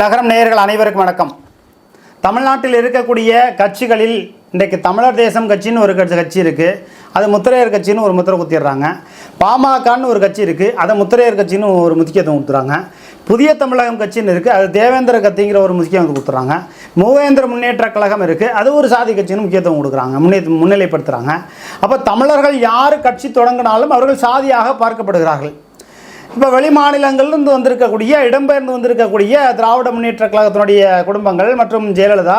நகரம் நேயர்கள் அனைவருக்கும் வணக்கம். தமிழ்நாட்டில் இருக்கக்கூடிய கட்சிகளில் இன்றைக்கு தமிழர் தேசம் கட்சின்னு ஒரு கட்சி கட்சி இருக்குது அது முத்திரையர் கட்சின்னு ஒரு முத்திரை குத்திடுறாங்க. பாமகன்னு ஒரு கட்சி இருக்குது அதை முத்திரையர் கட்சின்னு ஒரு முக்கியத்துவம் கொடுத்துறாங்க. புதிய தமிழகம் கட்சின்னு இருக்குது அது தேவேந்திர கத்திங்கிற ஒரு முக்கியத்துவம் கொடுத்துறாங்க. மூவேந்திர முன்னேற்ற கழகம் இருக்குது அது ஒரு சாதி கட்சின்னு முக்கியத்துவம் கொடுக்குறாங்க. முன்னே முன்னிலைப்படுத்துகிறாங்க அப்போ தமிழர்கள் யார் கட்சி தொடங்கினாலும் அவர்கள் சாதியாக பார்க்கப்படுகிறார்கள். இப்போ வெளி மாநிலங்கள்லேருந்து வந்திருக்கக்கூடிய இடம்பெயர்ந்து வந்திருக்கக்கூடிய திராவிட முன்னேற்ற கழகத்தினுடைய குடும்பங்கள் மற்றும் ஜெயலலிதா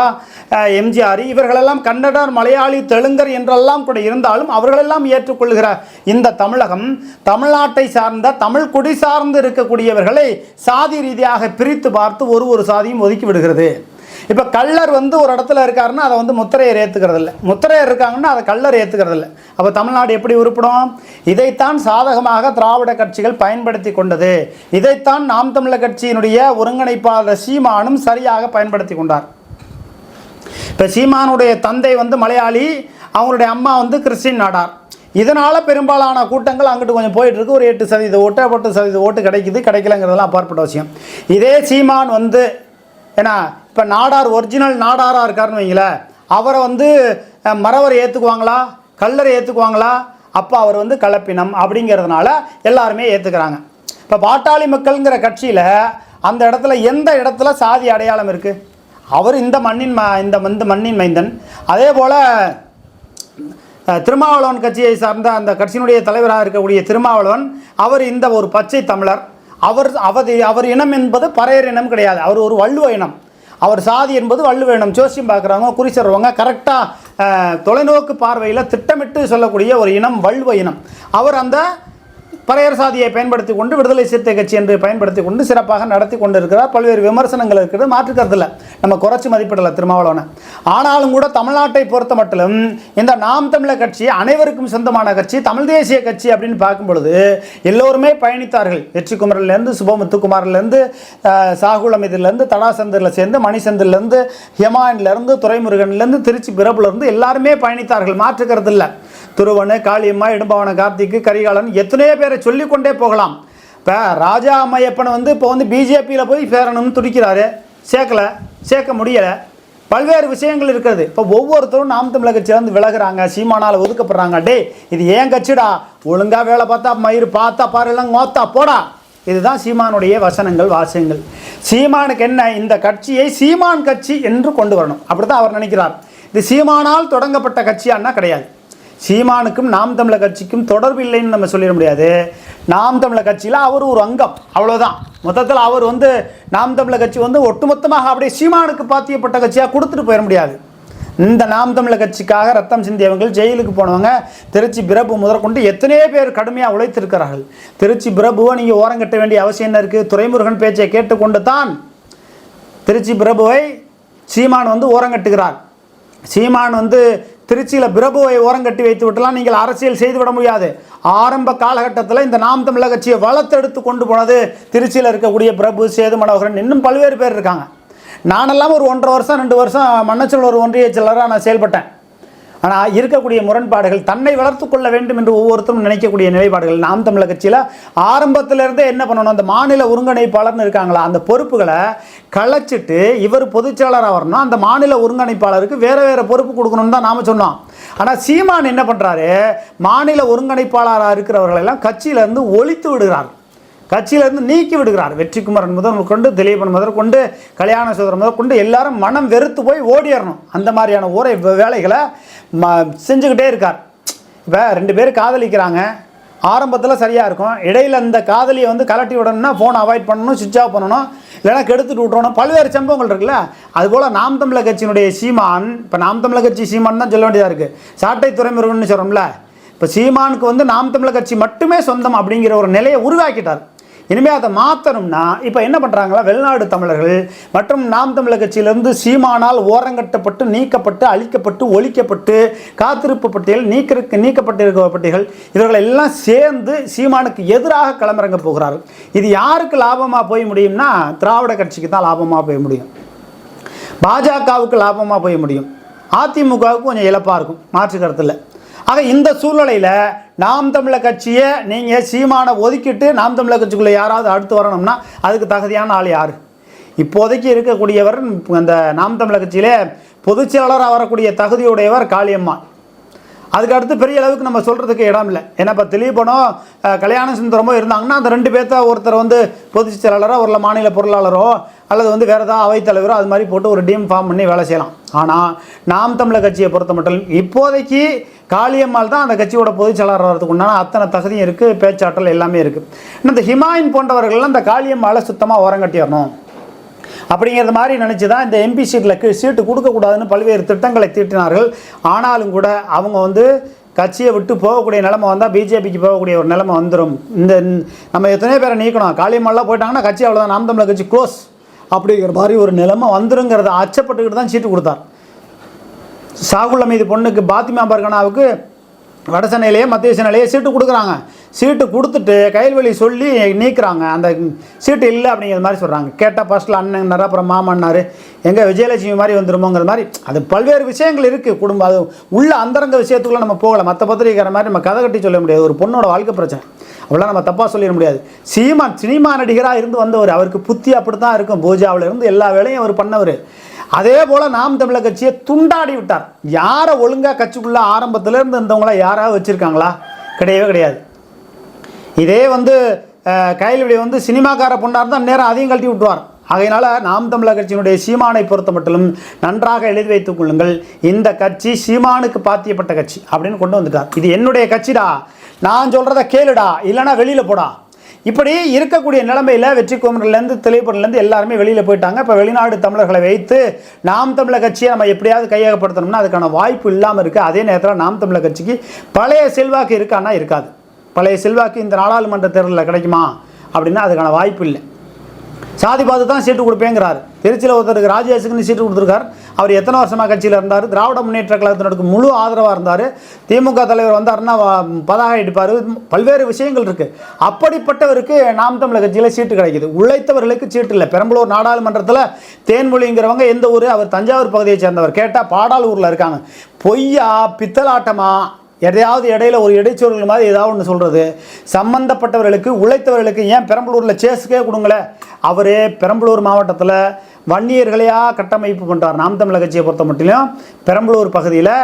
எம்ஜிஆர் இவர்களெல்லாம் கன்னடர் மலையாளி தெலுங்கர் என்றெல்லாம் கூட இருந்தாலும் அவர்களெல்லாம் ஏற்றுக்கொள்கிற இந்த தமிழகம் தமிழ்நாட்டை சார்ந்த தமிழ் குடி சார்ந்து இருக்கக்கூடியவர்களை சாதி ரீதியாக பிரித்து பார்த்து ஒரு ஒரு சாதியும் ஒதுக்கி விடுகிறது. இப்போ கள்ளர் வந்து ஒரு இடத்துல இருக்காருன்னா அதை வந்து முத்திரையர் ஏற்றுக்கிறது இல்லை முத்திரையர் இருக்காங்கன்னா அதை கள்ளர் ஏற்றுக்கிறது இல்லை அப்போ தமிழ்நாடு எப்படி உருப்படும்? இதைத்தான் சாதகமாக திராவிட கட்சிகள் பயன்படுத்தி கொண்டது. இதைத்தான் நாம் தமிழர் கட்சியினுடைய ஒருங்கிணைப்பாளர் சீமானும் சரியாக பயன்படுத்தி கொண்டார். இப்போ சீமானுடைய தந்தை வந்து மலையாளி அவங்களுடைய அம்மா வந்து கிறிஸ்டின் நாடார். இதனால் பெரும்பாலான கூட்டங்கள் அங்கிட்டு கொஞ்சம் போயிட்டு இருக்கு. ஒரு எட்டு சதவீத ஓட்டு பட்டு சதவீத ஓட்டு கிடைக்குது கிடைக்கலங்கிறதெல்லாம் அப்பாற்பட்ட விஷயம். இதே சீமான் வந்து ஏன்னா இப்போ நாடார் ஒரிஜினல் நாடாராக இருக்காருன்னு வைங்களேன். அவரை வந்து மறவர் ஏற்றுக்குவாங்களா கல்லரை ஏற்றுக்குவாங்களா அப்போ அவர் வந்து கலப்பினம் அப்படிங்கிறதுனால எல்லாருமே ஏற்றுக்கிறாங்க இப்போ பாட்டாளி மக்கள்ங்கிற கட்சியில் அந்த இடத்துல எந்த இடத்துல சாதி அடையாளம் இருக்குது அவர் இந்த மண்ணின் ம இந்த இந்த மண்ணின் மைந்தன். அதே போல் திருமாவளவன் கட்சியை சார்ந்த அந்த கட்சியினுடைய தலைவராக இருக்கக்கூடிய திருமாவளவன் அவர் இந்த ஒரு பச்சை தமிழர். அவர் அவர் அவர் இனம் என்பது பறையர் இனம் கிடையாது. அவர் ஒரு வள்ளுவ இனம். அவர் சாதி என்பது வள்ளுவ இனம். ஜோசியம் பார்க்குறவங்க குறி சொல்கிறவங்க கரெக்டாக தொலைநோக்கு பார்வையில் திட்டமிட்டு சொல்லக்கூடிய ஒரு இனம் வள்ளுவ இனம். அவர் அந்த பறையர் சாதியை பயன்படுத்தி கொண்டு விடுதலை சிறுத்தை கட்சி என்று பயன்படுத்தி கொண்டு சிறப்பாக நடத்தி கொண்டு இருக்கிறார் பல்வேறு விமர்சனங்கள் இருக்கிறது மாற்றுக்கிறதில்ல நம்ம குறைச்சி மதிப்பிடலை திருமாவளவனை. ஆனாலும் கூட தமிழ்நாட்டை பொறுத்த மட்டும் இந்த நாம் தமிழர் கட்சி அனைவருக்கும் சொந்தமான கட்சி தமிழ் தேசிய கட்சி அப்படின்னு பார்க்கும் பொழுது எல்லோருமே பயணித்தார்கள். வெற்றி குமரிலேருந்து சுபமுத்துக்குமார்லேருந்து சாகுல் அமிதிலேருந்து தடாசந்தரில் சேர்ந்து மணிசந்திரிலேருந்து ஹெமாயின்லேருந்து துறைமுருகன்லேருந்து திருச்சி பிரபுலேருந்து எல்லாருமே பயணித்தார்கள். மாற்றுக்கிறதில்லை துருவனு காளியம்மா இடும்பவன கார்த்திக்கு கரிகாலன் எத்தனையோ பேரை சொல்லிக்கொண்டே போகலாம். இப்போ ராஜா அம்மையப்பனை வந்து இப்போ வந்து பிஜேபியில் போய் சேரணும்னு துடிக்கிறாரு. சேர்க்கல சேர்க்க முடியலை. பல்வேறு விஷயங்கள் இருக்கிறது. இப்போ ஒவ்வொருத்தரும் நாம் தமிழக கட்சியிலேருந்து விலகுறாங்க சீமானால் ஒதுக்கப்படுறாங்க. டே இது ஏன் கட்சிடா? ஒழுங்காக வேலை பார்த்தா மயிர் பார்த்தா பாருலாம் மோத்தா போடா. இதுதான் சீமானுடைய வசனங்கள் வாசகங்கள் சீமானுக்கு என்ன? இந்த கட்சியை சீமான் கட்சி என்று கொண்டு வரணும். அப்படி தான் அவர் நினைக்கிறார். இது சீமானால் தொடங்கப்பட்ட கட்சியான்னா கிடையாது. சீமானுக்கும் நாம் தமிழர் கட்சிக்கும் தொடர்பு இல்லைன்னு நம்ம சொல்லிட முடியாது. நாம் தமிழர் கட்சியில் அவர் ஒரு அங்கம். அவ்வளோதான் மொத்தத்தில் அவர் வந்து நாம் தமிழர் கட்சி வந்து ஒட்டுமொத்தமாக அப்படியே சீமானுக்கு பாத்தியப்பட்ட கட்சியாக கொடுத்துட்டு போயிட முடியாது. இந்த நாம் தமிழர் கட்சிக்காக ரத்தம் சிந்தியவங்க ஜெயிலுக்கு போனவங்க திருச்சி பிரபு முதற்கொண்டு எத்தனையோ பேர் கடுமையாக உழைத்திருக்கிறார்கள். திருச்சி பிரபுவை நீங்கள் ஓரங்கட்ட வேண்டிய அவசியம் என்ன இருக்குது துரைமுருகன் பேச்சை கேட்டுக்கொண்டு தான் திருச்சி பிரபுவை சீமான் வந்து ஓரங்கட்டுகிறார் சீமான் வந்து திருச்சியில் பிரபுவை ஓரங்கட்டி வைத்து விட்டுலாம் நீங்கள் அரசியல் செய்துவிட முடியாது. ஆரம்ப காலகட்டத்தில் இந்த நாம் தமிழக கட்சியை வளர்த்தெடுத்து கொண்டு போனது திருச்சியில் இருக்கக்கூடிய பிரபு சேது மனோகரன் இன்னும் பல்வேறு பேர் இருக்காங்க. நானெல்லாம் ஒரு ஒன்றரை வருஷம் ரெண்டு வருஷம் மன்னச்சல் ஒரு ஒன்றிய செயலராக நான் செயல்பட்டேன். ஆனால் இருக்கக்கூடிய முரண்பாடுகள் தன்னை வளர்த்து கொள்ள வேண்டும் என்று ஒவ்வொருத்தரும் நினைக்கக்கூடிய நிலைப்பாடுகள். நாம் தமிழக கட்சியில் ஆரம்பத்திலிருந்தே என்ன பண்ணணும்? அந்த மாநில ஒருங்கிணைப்பாளர்னு இருக்காங்களா? அந்த பொறுப்புகளை களைச்சிட்டு இவர் பொதுச்செயலாளராக வரணும் அந்த மாநில ஒருங்கிணைப்பாளருக்கு வேறு வேறு பொறுப்பு கொடுக்கணும்னு தான் நாம் சொன்னோம். ஆனால் சீமான் என்ன பண்ணுறாரு மாநில ஒருங்கிணைப்பாளராக இருக்கிறவர்களெல்லாம் கட்சியிலேருந்து ஒழித்து விடுகிறார். கட்சியிலிருந்து நீக்கி விடுகிறார். வெற்றிக்குமரன் முதல் கொண்டு திலீபன் முதல் கொண்டு கல்யாண சுதரன் முதல் கொண்டு எல்லாரும் மனம் வெறுத்து போய் ஓடிடணும். அந்த மாதிரியான ஊரை வேலைகளை ம செஞ்சுக்கிட்டே இருக்கார். இப்போ ரெண்டு பேர் காதலிக்கிறாங்க. ஆரம்பத்தில் சரியாக இருக்கும். இடையில் அந்த காதலியை வந்து கலட்டி விடணும்னா ஃபோனை அவாய்ட் பண்ணணும் சுவிட்ச் ஆஃப் பண்ணணும் இல்லைனா கெடுத்துட்டு விட்றணும் பல்வேறு சம்பவங்கள் இருக்குல்ல. அதுபோல் நாம் தமிழர் கட்சியினுடைய சீமான் இப்போ நாம் தமிழர் கட்சி சீமான் தான் சொல்ல வேண்டியதாக இருக்குது சாட்டை துறைமுருகன்னு சொல்கிறோம்ல இப்போ சீமானுக்கு வந்து நாம் தமிழர் கட்சி மட்டுமே சொந்தம் அப்படிங்கிற ஒரு நிலையை உருவாக்கிட்டார். இனிமேல் அதை மாற்றணும்னா இப்போ என்ன பண்ணுறாங்களா வெளிநாடு தமிழர்கள் மற்றும் நாம் தமிழர் கட்சியிலிருந்து சீமானால் ஓரங்கட்டப்பட்டு நீக்கப்பட்டு அழிக்கப்பட்டு ஒழிக்கப்பட்டு காத்திருப்பு பட்டியல் நீக்க நீக்கப்பட்டிருக்கிற பட்டியல் இவர்கள் எல்லாம் சேர்ந்து சீமானுக்கு எதிராக களமிறங்க போகிறார்கள். இது யாருக்கு லாபமாக போய் முடியும்னா திராவிட கட்சிக்கு தான் லாபமாக போய் முடியும். பாஜகவுக்கு லாபமாக போய் முடியும். அதிமுகவுக்கு கொஞ்சம் இழப்பாக இருக்கும் மாற்று கருத்தில். ஆக இந்த சூழ்நிலையில் நாம் தமிழர் கட்சியை நீங்கள் சீமானை ஒதுக்கிட்டு நாம் தமிழர் கட்சிக்குள்ளே யாராவது அடுத்து வரணும்னா அதுக்கு தகுதியான ஆள் யார்? இப்போதைக்கு இருக்கக்கூடியவர் அந்த நாம் தமிழர் கட்சியிலே பொதுச் செயலாளராக வரக்கூடிய தகுதியுடையவர் காளியம்மா அதுக்கு அடுத்து பெரிய அளவுக்கு நம்ம சொல்கிறதுக்கு இடம் இல்லை. ஏன்னா இப்போ திலீபனோ கல்யாண சுந்தரமோ இருந்தாங்கன்னா அந்த ரெண்டு பேர்த்த ஒருத்தர் வந்து பொதுச் செயலாளரோ ஒரு மாநில பொருளாளரோ அல்லது வந்து வேறு ஏதாவது அவைத்தலைவரோ அது மாதிரி போட்டு ஒரு டீம் ஃபார்ம் பண்ணி வேலை செய்யலாம். ஆனால் நாம் தமிழர் கட்சியை பொறுத்த மட்டும் இப்போதைக்கு காளியம்மாள் தான் அந்த கட்சியோட பொதுச் செயலாளர் வரதுக்கு உண்டான அத்தனை தகுதியும் இருக்குது பேச்சாற்றல் எல்லாமே இருக்குது இன்னும் இந்த ஹிமாயின் போன்றவர்கள்லாம் இந்த காளியம்மாளை சுத்தமாக ஓரங்கட்டிடணும் அப்படிங்கிறது மாதிரி நினச்சி தான் இந்த எம்பி சீட்டில் சீட்டு கொடுக்கக்கூடாதுன்னு பல்வேறு திட்டங்களை தீட்டினார்கள். ஆனாலும் கூட அவங்க வந்து கட்சியை விட்டு போகக்கூடிய நிலமை வந்தால் பிஜேபிக்கு போகக்கூடிய ஒரு நிலைமை வந்துடும் இந்த நம்ம எத்தனையோ பேரை நீக்கணும். காளியம்மாலாம் போயிட்டாங்கன்னா கட்சி அவ்வளோதான் நாம் தமிழர் கட்சி க்ளோஸ் அப்படிங்கிற மாதிரி ஒரு நிலைமை வந்துருங்கிறத அச்சப்பட்டுக்கிட்டு தான் சீட்டு கொடுத்தார். சாகுல் மீது பொண்ணுக்கு பாத்திமா பர்கனாவுக்கு வட சென்னையிலேயே மத்திய சென்னையிலேயே சீட்டு கொடுக்குறாங்க. சீட்டு கொடுத்துட்டு கைல்வெளி சொல்லி நீக்கிறாங்க. அந்த சீட்டு இல்லை அப்படிங்கிற மாதிரி சொல்கிறாங்க கேட்டால் ஃபஸ்ட்டில் அண்ணன்னார் அப்புறம் மாமன்னார் எங்கே விஜயலட்சுமி மாதிரி வந்துருமோங்கிற மாதிரி அது பல்வேறு விஷயங்கள் இருக்குது குடும்பம் அது உள்ள அந்தரங்க விஷயத்துக்குள்ளே நம்ம போகலை. மற்ற பத்திரிக்கிற மாதிரி நம்ம கதை கட்டி சொல்ல முடியாது. ஒரு பொண்ணோட வாழ்க்கை பிரச்சனை. அவ்வளோ நம்ம தப்பாக சொல்லிட முடியாது. சீமா சினிமா நடிகராக இருந்து வந்தவர். அவருக்கு புத்தி அப்படி தான் இருக்கும். பூஜாவில் இருந்து எல்லா வேலையும் அவர் பண்ணவர். அதே போல் நாம் தமிழர் கட்சியை துண்டாடி விட்டார். யாரை ஒழுங்காக கட்சிக்குள்ளே ஆரம்பத்திலேருந்து இருந்தவங்கள யாராவது வச்சுருக்காங்களா? கிடையவே கிடையாது. இதே வந்து கையிலுடைய வந்து சினிமாக்கார பொண்ணாக இருந்தால் நேரம் அதையும் கழட்டி விட்டுவார். ஆகையினால் நாம் தமிழர் கட்சியினுடைய சீமானை பொறுத்த மட்டும் நன்றாக எழுதி வைத்துக் கொள்ளுங்கள். இந்த கட்சி சீமானுக்கு பாத்தியப்பட்ட கட்சி அப்படின்னு கொண்டு வந்துட்டார். இது என்னுடைய கட்சிடா? நான் சொல்கிறத கேளுடா? இல்லைன்னா வெளியில் போடா? இப்படி இருக்கக்கூடிய நிலைமையில் வெற்றி குமரிலேருந்து திரைப்படலேருந்து எல்லாருமே வெளியில் போயிட்டாங்க. இப்போ வெளிநாடு தமிழர்களை வைத்து நாம் தமிழர் கட்சியை நம்ம எப்படியாவது கையகப்படுத்தணும்னா அதுக்கான வாய்ப்பு இல்லாமல் இருக்குது அதே நேரத்தில் நாம் தமிழர் கட்சிக்கு பழைய செல்வாக்கு இருக்கான்னா இருக்காது. பழைய செல்வாக்கு இந்த நாடாளுமன்ற தேர்தலில் கிடைக்குமா அப்படின்னா அதுக்கான வாய்ப்பு இல்லை. சாதி பார்த்து தான் சீட்டு கொடுப்பேங்கிறார். திருச்சியில் ஒருத்தருக்கு ராஜேஷுக்குன்னு சீட்டு கொடுத்துருக்கார். அவர் எத்தனை வருஷமாக கட்சியில் இருந்தார்? திராவிட முன்னேற்ற கழகத்தினருக்கு முழு ஆதரவாக இருந்தார். திமுக தலைவர் வந்தாருன்னா வா- பதாகை பல்வேறு விஷயங்கள் இருக்குது அப்படிப்பட்டவருக்கு நாம் தமிழர் கட்சியில் சீட்டு கிடைக்குது. உழைத்தவர்களுக்கு சீட்டு இல்லை. பெரம்பலூர் நாடாளுமன்றத்தில் தேன்மொழிங்கிறவங்க எந்த ஊர்? அவர் தஞ்சாவூர் பகுதியை சேர்ந்தவர். கேட்டால் பாடாலூரில் இருக்காங்க. பொய்யா பித்தலாட்டமா? எதையாவது இடையில ஒரு இடைச்சொல்கள் மாதிரி ஏதாவது ஒன்று சொல்கிறது சம்பந்தப்பட்டவர்களுக்கு உழைத்தவர்களுக்கு ஏன் பெரம்பலூரில் சேஸுக்கே கொடுங்களே? அவரே பெரம்பலூர் மாவட்டத்தில் வன்னியர்களையாக கட்டமைப்பு பண்ணுறார் நாம் தமிழக கட்சியை பொறுத்த மட்டும் பெரம்பலூர் பகுதியில்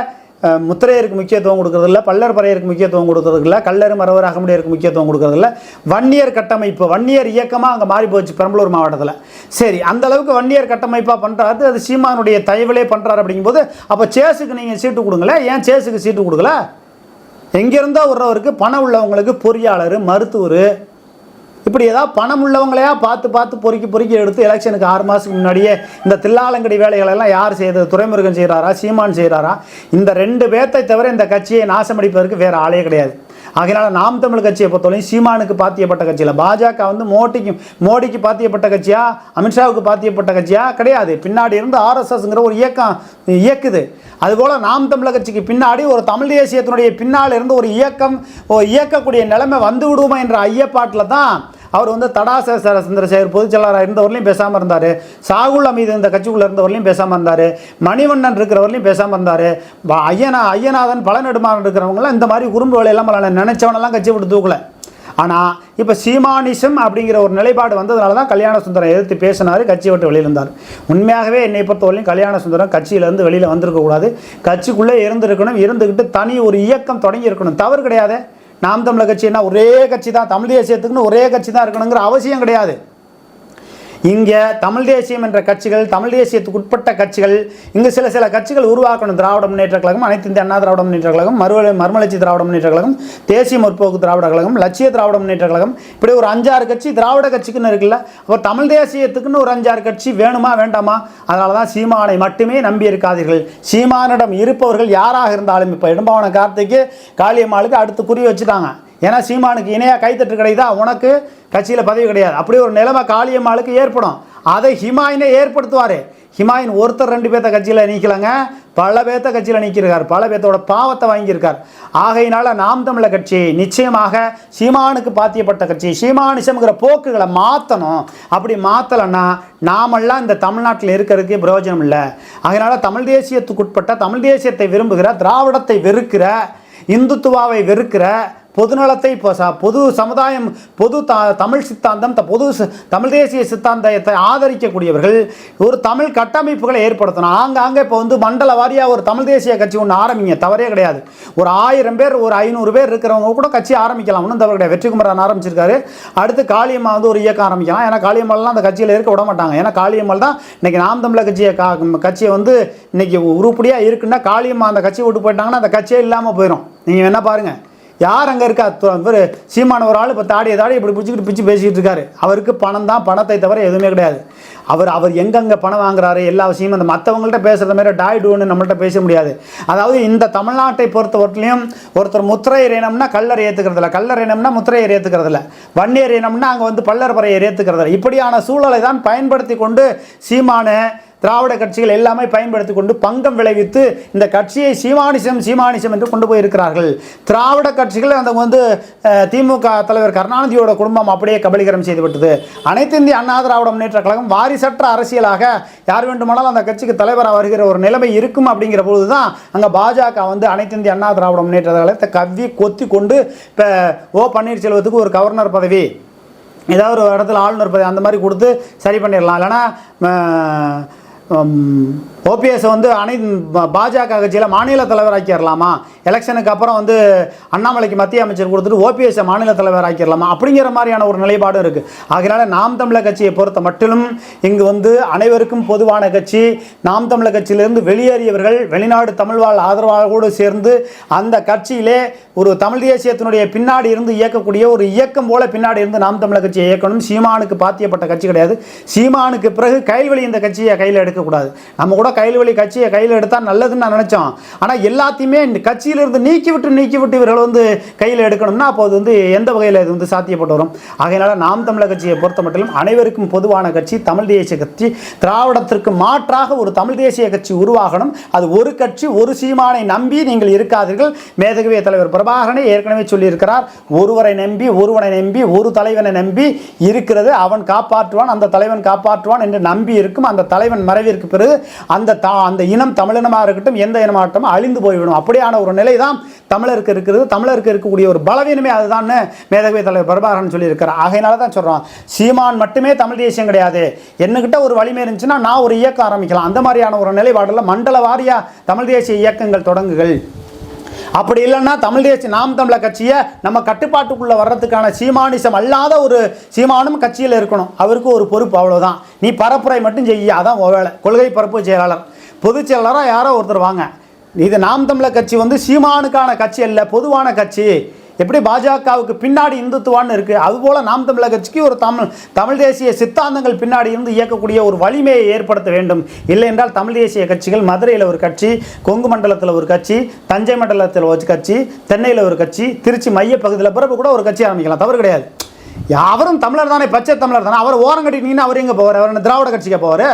முத்திரையருக்கு முக்கியத்துவம் கொடுக்கறதில்ல பல்லர் பறையருக்கு முக்கியத்துவம் கொடுக்கறதில்ல கல்லர் மரவர் அகமுடையருக்கு முக்கியத்துவம் கொடுக்கறதில்ல. வன்னியர் கட்டமைப்பு வன்னியர் இயக்கமாக அங்கே மாறி போச்சு பெரம்பலூர் மாவட்டத்தில். சரி அந்த அளவுக்கு வன்னியர் கட்டமைப்பாக பண்ணுறாரு அது சீமானுடைய தயவிலே பண்ணுறாரு அப்படிங்கும்போது அப்போ சேஸுக்கு நீங்கள் சீட்டு கொடுங்களேன் ஏன் சேஸுக்கு சீட்டு கொடுக்கல? எங்கேருந்தோ வர்றவருக்கு பணம் உள்ளவங்களுக்கு பொறியாளர் மருத்துவர் இப்படி ஏதாவது பணம் உள்ளவங்களையா பார்த்து பார்த்து பொறுக்கி பொறுக்கி எடுத்து எலெக்ஷனுக்கு ஆறு மாதத்துக்கு முன்னாடியே இந்த தில்லாலங்கடி வேலைகளெல்லாம் யார் செய்தது? துறைமுருகன் செய்கிறாரா சீமான் செய்கிறாரா இந்த ரெண்டு பேர்த்தை தவிர இந்த கட்சியை நாசமடிப்பதற்கு வேறு ஆளே கிடையாது. ஆகையினால நாம் தமிழ் கட்சியை பொறுத்தவரையும் சீமானுக்கு பாத்தியப்பட்ட கட்சியில் பாஜக வந்து மோடிக்கு மோடிக்கு பாத்தியப்பட்ட கட்சியா அமித்ஷாவுக்கு பாத்தியப்பட்ட கட்சியா கிடையாது. பின்னாடி இருந்து ஆர்எஸ்எஸ்ங்கிற ஒரு இயக்கம் இயக்குது. அதுபோல் நாம் தமிழர் கட்சிக்கு பின்னாடி ஒரு தமிழ் தேசியத்தினுடைய பின்னால் இருந்து ஒரு இயக்கம் இயக்கக்கூடிய நிலைமை வந்து விடுமா என்ற ஐயப்பாட்டில் தான் அவர் வந்து தடாச சந்திரசேகர் பொதுச்செயலாளராக செயலாளராக பேசாமல் இருந்தார். சாகுல் அமீது இந்த கட்சிக்குள்ளே இருந்தவரையும் பேசாமல் இருந்தார். மணிவண்ணன் இருக்கிறவரையும் பேசாமல் இருந்தார். ஐயனா ஐயநாதன் பழநெடுமாறன் இருக்கிறவங்களாம் இந்த மாதிரி குறும்பு வேலையெல்லாம் பண்ணல. நினைச்சவனெல்லாம் கட்சி விட்டு தூக்கல. ஆனால் இப்போ சீமானிசம் அப்படிங்கிற ஒரு நிலைப்பாடு வந்ததுனால தான் கல்யாண சுந்தரம் எதிர்த்து பேசினார் கட்சி விட்டு வெளியில் இருந்தார் உண்மையாகவே என்னை பொறுத்தவரையும் கல்யாண சுந்தரம் கட்சியிலேருந்து வெளியில் வந்திருக்கக்கூடாது. கட்சிக்குள்ளே இருந்திருக்கணும் இருந்துக்கிட்டு தனி ஒரு இயக்கம் தொடங்கி இருக்கணும் தவறு கிடையாது. நாம் தமிழர் கட்சின்னா ஒரே கட்சி தான் தமிழ் தேசியத்துக்குன்னு ஒரே கட்சி தான் இருக்கணுங்கிற அவசியம் கிடையாது. இங்கே தமிழ் தேசியம் என்ற கட்சிகள் தமிழ் தேசியத்துக்கு உட்பட்ட கட்சிகள் இங்கே சில சில கட்சிகள் உருவாக்கணும். திராவிட முன்னேற்ற கழகம் அனைத்து இந்திய அண்ணா திராவிட முன்னேற்ற கழகம் மறுவ மறுமலர்ச்சி திராவிட முன்னேற்ற கழகம் தேசிய முற்போக்கு திராவிட கழகம் லட்சிய திராவிட முன்னேற்ற கழகம். இப்படி ஒரு அஞ்சாறு கட்சி திராவிட கட்சிக்குன்னு இருக்குல்ல அப்போ தமிழ் தேசியத்துக்குன்னு ஒரு அஞ்சாறு கட்சி வேணுமா வேண்டாமா? அதனால தான் சீமானை மட்டுமே நம்பி இருக்காதீர்கள். சீமானிடம் இருப்பவர்கள் யாராக இருந்தாலும் இப்போ இடம்பாவன கார்த்திக்கு காளியம்மாளுக்கு அடுத்து குறி வச்சுட்டாங்க. ஏன்னா சீமானுக்கு இணையாக கைத்தட்டு கிடைதா உனக்கு கட்சியில் பதவி கிடையாது. அப்படி ஒரு நிலைமை காளியம்மாளுக்கு ஏற்படும். அதை ஹிமாயினே ஏற்படுத்துவார். ஹிமாயின் ஒருத்தர் ரெண்டு பேர்த்த கட்சியில் நீக்கலாங்க. பல பேர்த்த கட்சியில் நீக்கியிருக்கார். பல பேர்த்தோட பாவத்தை வாங்கியிருக்கார். ஆகையினால நாம் தமிழர் கட்சி நிச்சயமாக சீமானுக்கு பாத்தியப்பட்ட கட்சி சீமானிசம்ங்கிற போக்குகளை மாற்றணும் அப்படி மாற்றலைன்னா நாமெல்லாம் இந்த தமிழ்நாட்டில் இருக்கிறதுக்கு பிரயோஜனம் இல்லை. அதனால் தமிழ் தேசியத்துக்குட்பட்ட தமிழ் தேசியத்தை விரும்புகிற திராவிடத்தை வெறுக்கிற இந்துத்துவாவை வெறுக்கிற பொதுநலத்தை பொது சமுதாயம் பொது த தமிழ் சித்தாந்தம் பொது தமிழ் தேசிய சித்தாந்தத்தை ஆதரிக்கக்கூடியவர்கள் ஒரு தமிழ் கட்டமைப்புகளை ஏற்படுத்தணும். ஆங்காங்கே இப்போ வந்து மண்டல வாரியாக ஒரு தமிழ் தேசிய கட்சி ஒன்று ஆரம்பிங்க. தவறே கிடையாது. ஒரு ஆயிரம் பேர் ஒரு ஐநூறு பேர் இருக்கிறவங்க கூட கட்சி ஆரம்பிக்கலாம். ஒன்றும் தவறு கிடையாது. வெற்றிக்குமரன் ஆரம்பிச்சிருக்காரு. அடுத்து காளியம்மா வந்து ஒரு இயக்கம் ஆரம்பிக்கலாம். ஏன்னா காளியம்மாலாம் அந்த கட்சியில் இருக்க விட மாட்டாங்க. ஏன்னா காளியம்மாள் தான் இன்னைக்கு நாம் தமிழர் கட்சியை கா கட்சியை வந்து இன்னைக்கு உருப்படியாக இருக்குன்னா காளியம்மா அந்த கட்சியை விட்டு போயிட்டாங்கன்னா அந்த கட்சியே இல்லாமல் போயிடும் நீங்கள் என்ன பாருங்கள் யார் அங்கே இருக்கா? தொ- சீமான ஒரு ஆள் இப்போ தாடிய தாடி இப்படி பிடிச்சிக்கிட்டு பிச்சு பேசிக்கிட்டு இருக்காரு. அவருக்கு பணம் தான் பணத்தை தவிர எதுவுமே கிடையாது. அவர் அவர் எங்கெங்கே பணம் வாங்குறாரு எல்லா விஷயமும் அந்த மற்றவங்கள்ட்ட பேசுகிற மாதிரி டாய் டூன்னு நம்மள்ட்ட பேச முடியாது. அதாவது இந்த தமிழ்நாட்டை பொறுத்த பொறுத்தவரையிலையும் ஒருத்தர் முத்திரையர் இனம்னா கல்லர் ஏற்றுக்கிறதில்ல கல்லர் இனம்னா முத்திரையர் ஏற்றுக்கிறதில்ல வன்னியர் எறியணும்னா அங்கே வந்து பல்லர் பறையர் ஏற்றுக்கிறதில்ல இப்படியான சூழலை தான் பயன்படுத்தி கொண்டு சீமான திராவிட கட்சிகள் எல்லாமே பயன்படுத்தி கொண்டு பங்கம் விளைவித்து இந்த கட்சியை சீமானிசம் சீமானிசம் என்று கொண்டு போயிருக்கிறார்கள். திராவிட கட்சிகள் அந்த வந்து திமுக தலைவர் கருணாநிதியோட குடும்பம் அப்படியே கபலீகரம் செய்துவிட்டது. அனைத்து இந்திய அண்ணா திராவிட முன்னேற்ற கழகம் வாரிசற்ற அரசியலாக யார் வேண்டுமானாலும் அந்த கட்சிக்கு தலைவராக வருகிற ஒரு நிலைமை இருக்கும் அப்படிங்கிற பொழுது தான் அங்கே பாஜக வந்து அனைத்து இந்திய அண்ணா திராவிட முன்னேற்ற கழகத்தை கவ்வி கொத்தி கொண்டு இப்போ ஓ பன்னீர்செல்வத்துக்கு ஒரு கவர்னர் பதவி ஏதாவது ஒரு இடத்துல ஆளுநர் பதவி அந்த மாதிரி கொடுத்து சரி பண்ணிடலாம். இல்லைன்னா ஓபிஎஸ்ஸை வந்து அனை பாஜக கட்சியில் மாநில தலைவர் ஆக்கிடலாமா எலெக்ஷனுக்கு அப்புறம் வந்து அண்ணாமலைக்கு மத்திய அமைச்சர் கொடுத்துட்டு ஓபிஎஸ் மாநில தலைவர் ஆக்கிடலாமா அப்படிங்கிற மாதிரியான ஒரு நிலைப்பாடு இருக்குது ஆகையினால நாம் தமிழர் கட்சியை பொறுத்த மட்டிலும் இங்கு வந்து அனைவருக்கும் பொதுவான கட்சி. நாம் தமிழர் கட்சியிலிருந்து வெளியேறியவர்கள் வெளிநாடு தமிழ்வாழ் ஆதரவாளர்களோடு சேர்ந்து அந்த கட்சியிலே ஒரு தமிழ் தேசியத்தினுடைய பின்னாடி இருந்து இயக்கக்கூடிய ஒரு இயக்கம் போல பின்னாடி இருந்து நாம் தமிழர் கட்சியை இயக்கணும். சீமானுக்கு பாத்தியப்பட்ட கட்சி கிடையாது. சீமானுக்கு பிறகு கைல்வழி இந்த கட்சியை கையில் இருக்கக்கூடாது. நம்ம கூட கையில் வழி கட்சியை கையில் எடுத்தால் நல்லதுன்னு நான் நினச்சோம். ஆனால் எல்லாத்தையுமே கட்சியிலிருந்து நீக்கி விட்டு நீக்கி விட்டு இவர்கள் வந்து கையில் எடுக்கணும்னா அப்போ அது வந்து எந்த வகையில் இது வந்து சாத்தியப்பட்டு வரும்? ஆகையினால நாம் தமிழர் கட்சியை பொறுத்த மட்டிலும் அனைவருக்கும் பொதுவான கட்சி தமிழ் தேசிய கட்சி. திராவிடத்திற்கு மாற்றாக ஒரு தமிழ் தேசிய கட்சி உருவாகணும். அது ஒரு கட்சி ஒரு சீமானை நம்பி நீங்கள் இருக்காதீர்கள். மேதகவிய தலைவர் பிரபாகரனை ஏற்கனவே சொல்லியிருக்கிறார். ஒருவரை நம்பி ஒருவனை நம்பி ஒரு தலைவனை நம்பி இருக்கிறது. அவன் காப்பாற்றுவான் அந்த தலைவன் காப்பாற்றுவான் என்று நம்பி இருக்கும் அந்த தலைவன் மறைவு மறைவிற்கு பிறகு அந்த தா அந்த இனம் தமிழினமாக இருக்கட்டும் எந்த இனமாகட்டும் அழிந்து போய்விடும். அப்படியான ஒரு நிலை தான் தமிழருக்கு இருக்கிறது. தமிழருக்கு இருக்கக்கூடிய ஒரு பலவீனமே அதுதான் மேதகவை தலைவர் பிரபாகரன் சொல்லியிருக்கிறார். ஆகையினால தான் சொல்கிறோம் சீமான் மட்டுமே தமிழ் தேசியம் கிடையாது. என்னக்கிட்ட ஒரு வலிமை இருந்துச்சுன்னா நான் ஒரு இயக்கம் ஆரம்பிக்கலாம். அந்த மாதிரியான ஒரு நிலைப்பாடில் மண்டல வாரியா தமிழ் தேசிய இயக்கங்கள் தொடங்குகள். அப்படி இல்லைன்னா தமிழ் தேசிய நாம் தமிழர் கட்சியை நம்ம கட்டுப்பாட்டுக்குள்ளே வர்றதுக்கான சீமானிசம் அல்லாத ஒரு சீமானும் கட்சியில் இருக்கணும். அவருக்கு ஒரு பொறுப்பு அவ்வளோதான் நீ பரப்புரை மட்டும் செய்ய அதான் வேலை. கொள்கை பரப்பு செயலாளர். பொதுச் செயலாளராக யாரோ ஒருத்தர் வாங்க. இது நாம் தமிழர் கட்சி வந்து சீமானுக்கான கட்சி அல்ல பொதுவான கட்சி. எப்படி பாஜகவுக்கு பின்னாடி இந்துத்துவான்னு இருக்குது அதுபோல் நாம் தமிழக கட்சிக்கு ஒரு தமிழ் தமிழ் தேசிய சித்தாந்தங்கள் பின்னாடி இருந்து இயக்கக்கூடிய ஒரு வலிமையை ஏற்படுத்த வேண்டும். இல்லை என்றால் தமிழ் தேசிய கட்சிகள் மதுரையில் ஒரு கட்சி கொங்கு மண்டலத்தில் ஒரு கட்சி தஞ்சை மண்டலத்தில் ஒரு கட்சி சென்னையில் ஒரு கட்சி திருச்சி மைய பகுதியில் பிறப்பு கூட ஒரு கட்சி ஆரம்பிக்கலாம் தவறு கிடையாது. அவரும் தமிழர் தானே பச்சை தமிழர் தானே. அவர் ஓரங்கட்டினீங்கன்னா அவர் எங்கே போவார்? அவர் என்ன திராவிட கட்சிக்கு போவார்?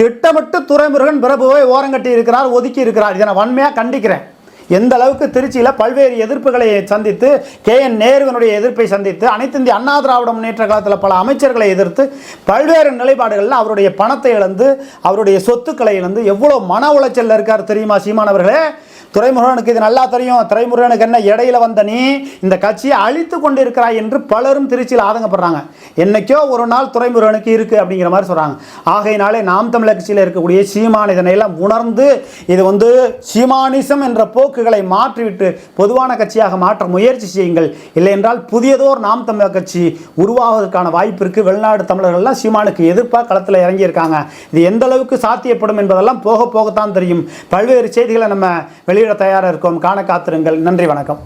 திட்டமிட்டு துறைமுருகன் பிரபுவை ஓரங்கட்டி இருக்கிறார் ஒதுக்கி இருக்கிறார். இதை நான் வன்மையாக கண்டிக்கிறேன். எந்த அளவுக்கு திருச்சியில் பல்வேறு எதிர்ப்புகளை சந்தித்து கே. என். நேருவனுடைய எதிர்ப்பை சந்தித்து அனைத்து இந்திய அண்ணா திராவிட முன்னேற்ற காலத்தில் பல அமைச்சர்களை எதிர்த்து பல்வேறு நிலைப்பாடுகளில் அவருடைய பணத்தை இழந்து அவருடைய சொத்துக்களை இழந்து எவ்வளோ மன உளைச்சலில் இருக்கார் தெரியுமா சீமானவர்களே துறைமுருகனுக்கு இது நல்லா தெரியும். துறைமுருகனுக்கு என்ன இடையில வந்த நீ இந்த கட்சியை அழித்து கொண்டிருக்கிறாய் என்று பலரும் திருச்சியில் ஆதங்கப்படுறாங்க. என்னைக்கோ ஒரு நாள் துறைமுருகனுக்கு இருக்கு அப்படிங்கிற மாதிரி சொல்கிறாங்க ஆகையினாலே நாம் தமிழர் கட்சியில் இருக்கக்கூடிய சீமான் இதனை எல்லாம் உணர்ந்து இது வந்து சீமானிசம் என்ற போக்குகளை மாற்றிவிட்டு பொதுவான கட்சியாக மாற்ற முயற்சி செய்யுங்கள். இல்லை என்றால் புதியதோர் நாம் தமிழர் கட்சி உருவாவதற்கான வாய்ப்பு இருக்குது வெளிநாடு தமிழர்கள்லாம் சீமானுக்கு எதிர்ப்பாக களத்தில் இறங்கியிருக்காங்க. இது எந்த அளவுக்கு சாத்தியப்படும் என்பதெல்லாம் போக போகத்தான் தெரியும். பல்வேறு செய்திகளை நம்ம வெளியிட தயாராக இருக்கோம். காண காத்திருங்கள். நன்றி வணக்கம்.